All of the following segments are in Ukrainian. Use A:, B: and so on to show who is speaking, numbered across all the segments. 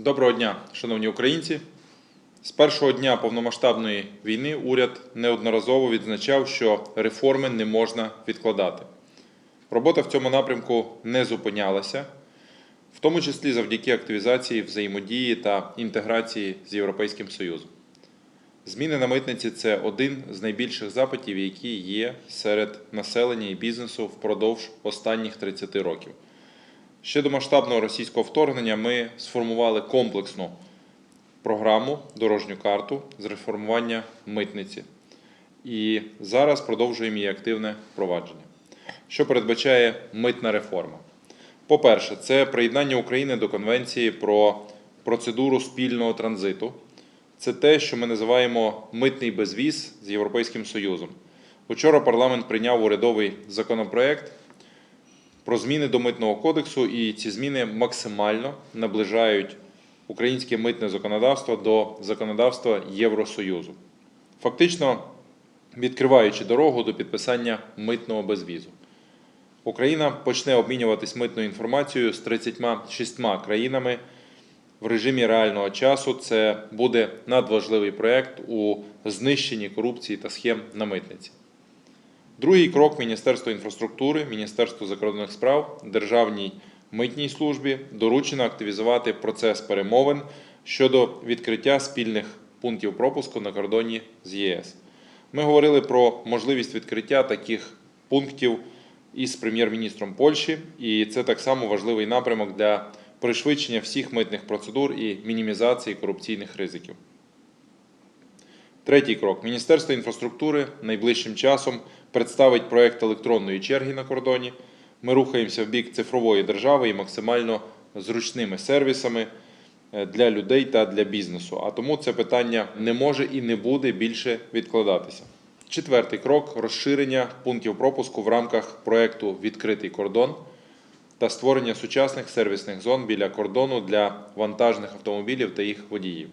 A: Доброго дня, шановні українці. З першого дня повномасштабної війни уряд неодноразово відзначав, що реформи не можна відкладати. Робота в цьому напрямку не зупинялася, в тому числі завдяки активізації взаємодії та інтеграції з Європейським Союзом. Зміни на митниці це один з найбільших запитів, які є серед населення і бізнесу впродовж останніх 30 років. Ще до масштабного російського вторгнення ми сформували комплексну програму, дорожню карту з реформування митниці. І зараз продовжуємо її активне впровадження. Що передбачає митна реформа? По-перше, це приєднання України до Конвенції про процедуру спільного транзиту. Це те, що ми називаємо митний безвіз з Європейським Союзом. Учора парламент прийняв урядовий законопроект про зміни до митного кодексу, і ці зміни максимально наближають українське митне законодавство до законодавства Євросоюзу, фактично відкриваючи дорогу до підписання митного безвізу. Україна почне обмінюватись митною інформацією з 36 країнами в режимі реального часу. Це буде надважливий проєкт у знищенні корупції та схем на митниці. Другий крок Міністерства інфраструктури, Міністерству закордонних справ, Державній митній службі доручено активізувати процес перемовин щодо відкриття спільних пунктів пропуску на кордоні з ЄС. Ми говорили про можливість відкриття таких пунктів із прем'єр-міністром Польщі, і це так само важливий напрямок для пришвидшення всіх митних процедур і мінімізації корупційних ризиків. Третій крок. Міністерство інфраструктури найближчим часом представить проект електронної черги на кордоні. Ми рухаємося в бік цифрової держави і максимально зручними сервісами е, для людей та для бізнесу. А тому це питання не може і не буде більше відкладатися. Четвертий крок розширення пунктів пропуску в рамках проекту Відкритий кордон та створення сучасних сервісних зон біля кордону для вантажних автомобілів та їх водіїв.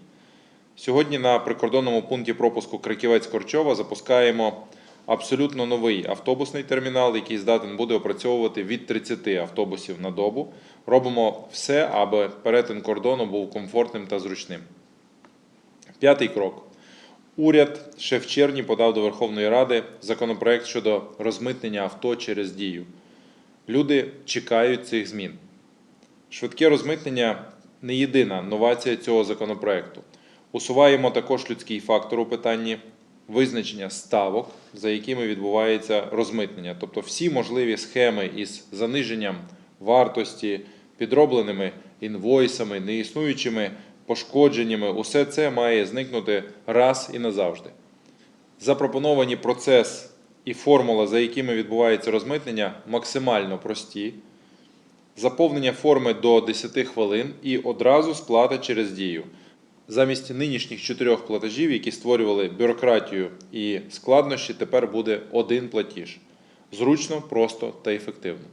A: Сьогодні на прикордонному пункті пропуску Криківець-Корчова запускаємо абсолютно новий автобусний термінал, який здатен буде опрацьовувати від 30 автобусів на добу. Робимо все, аби перетин кордону був комфортним та зручним. П'ятий крок. Уряд ще в червні подав до Верховної Ради законопроект щодо розмитнення авто через дію. Люди чекають цих змін. Швидке розмитнення не єдина новація цього законопроекту. Усуваємо також людський фактор у питанні визначення ставок, за якими відбувається розмитнення, тобто всі можливі схеми із заниженням вартості, підробленими інвойсами, неіснуючими пошкодженнями, усе це має зникнути раз і назавжди. Запропоновані процес і формула, за якими відбувається розмитнення, максимально прості. Заповнення форми до 10 хвилин і одразу сплата через дію. Замість нинішніх чотирьох платежів, які створювали бюрократію і складнощі, тепер буде один платіж. Зручно, просто та ефективно.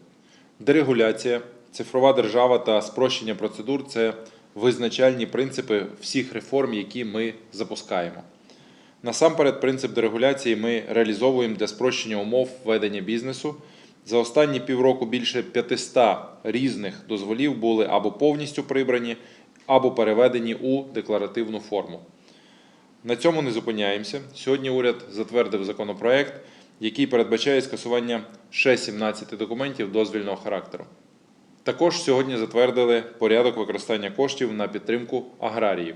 A: Дерегуляція, цифрова держава та спрощення процедур це визначальні принципи всіх реформ, які ми запускаємо. Насамперед, принцип дерегуляції ми реалізовуємо для спрощення умов ведення бізнесу. За останні півроку більше 500 різних дозволів були або повністю прибрані, або переведені у декларативну форму. На цьому не зупиняємося. Сьогодні уряд затвердив законопроект, який передбачає скасування ще 17 документів дозвільного характеру. Також сьогодні затвердили порядок використання коштів на підтримку аграріїв.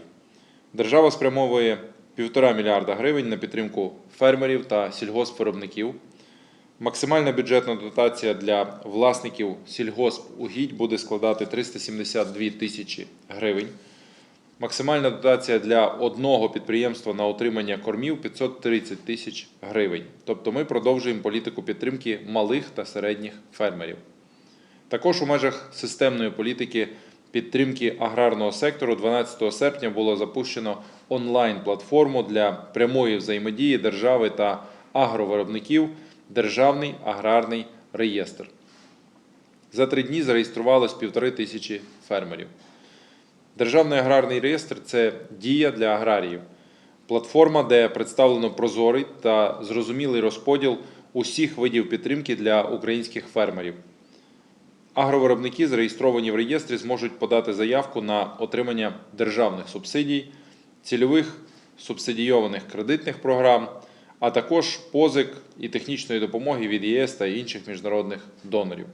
A: Держава спрямовує 1,5 мільярда гривень на підтримку фермерів та сільгоспвиробників. Максимальна бюджетна дотація для власників сільгоспугідь буде складати 372 тисячі гривень. Максимальна дотація для одного підприємства на отримання кормів 530 тисяч гривень. Тобто ми продовжуємо політику підтримки малих та середніх фермерів. Також у межах системної політики підтримки аграрного сектору 12 серпня було запущено онлайн-платформу для прямої взаємодії держави та агровиробників Державний аграрний реєстр. За три дні зареєструвалось півтори тисячі фермерів. Державний аграрний реєстр це дія для аграріїв, платформа, де представлено прозорий та зрозумілий розподіл усіх видів підтримки для українських фермерів. Агровиробники, зареєстровані в реєстрі, зможуть подати заявку на отримання державних субсидій, цільових субсидійованих кредитних програм, а також позик і технічної допомоги від ЄС та інших міжнародних донорів.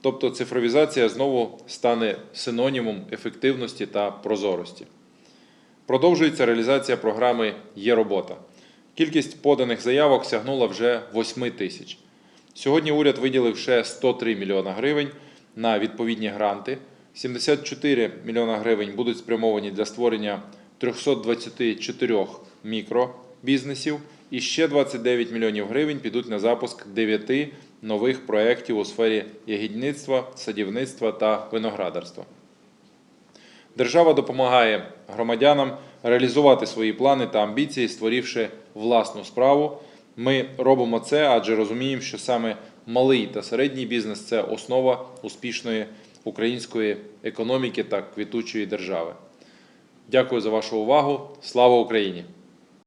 A: Тобто цифровізація знову стане синонімом ефективності та прозорості. Продовжується реалізація програми Є робота. Кількість поданих заявок сягнула вже 8 тисяч. Сьогодні уряд виділив ще 103 мільйона гривень на відповідні гранти. 74 мільйона гривень будуть спрямовані для створення 324 мікробізнесів, і ще 29 мільйонів гривень підуть на запуск 9 нових проєктів у сфері ягідництва, садівництва та виноградарства. Держава допомагає громадянам реалізувати свої плани та амбіції, створивши власну справу. Ми робимо це, адже розуміємо, що саме малий та середній бізнес це основа успішної української економіки та квітучої держави. Дякую за вашу увагу. Слава Україні!